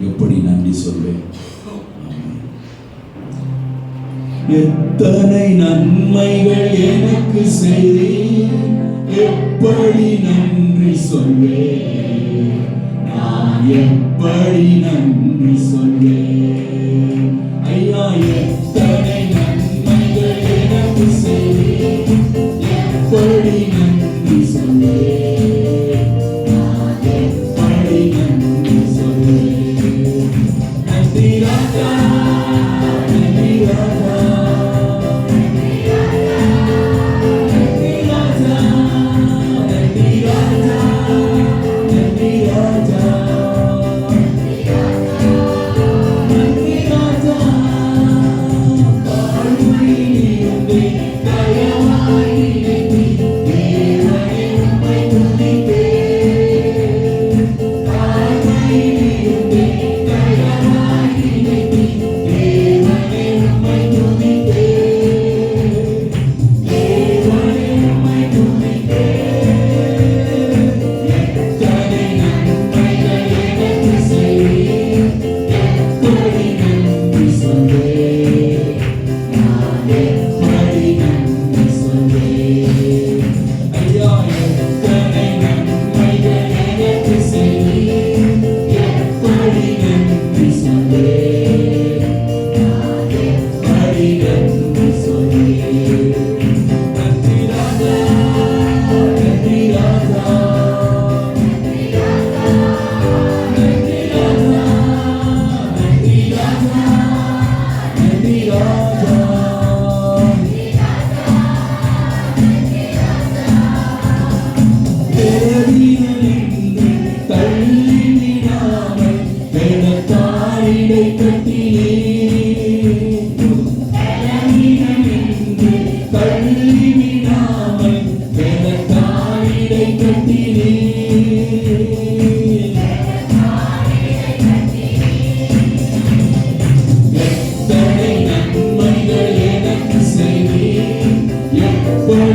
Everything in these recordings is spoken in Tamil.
எப்படி நன்றி சொல்வேன்? எத்தனை நன்மைகள் எனக்கு செய்தி எப்படி நன்றி சொல்வேன்? நான் எப்படி நன்றி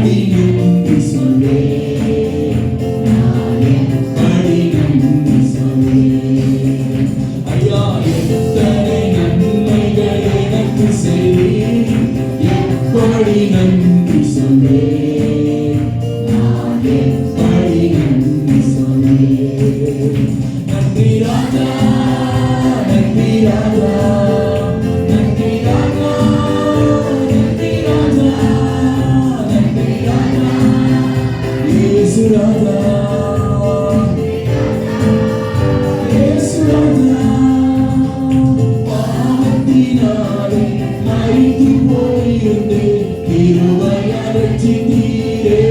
Me. വൈകി പോയി തിരുവയറച്ചി തീരേ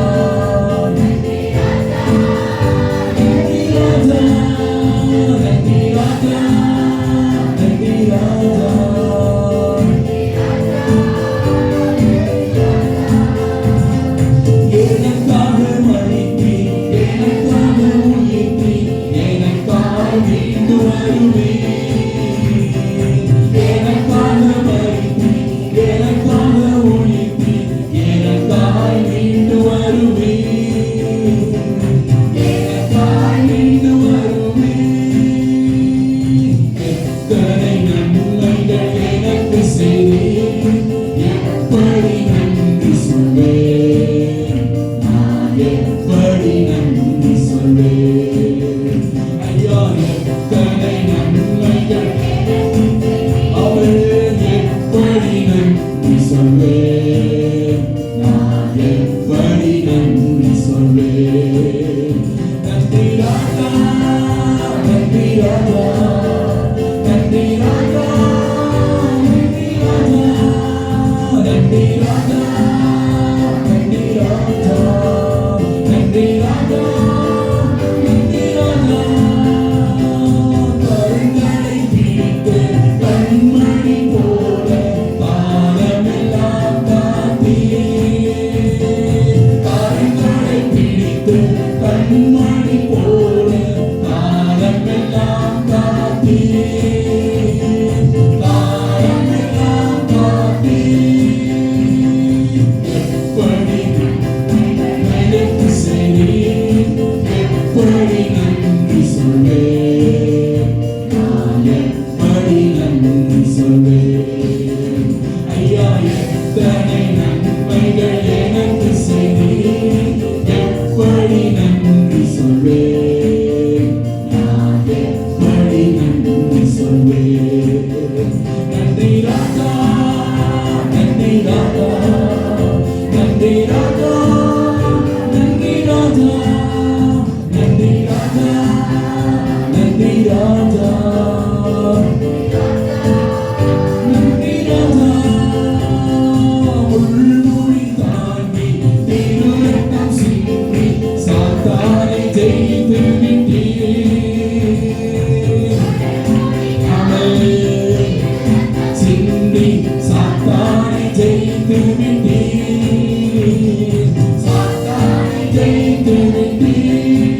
day, daily be.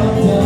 நன்றி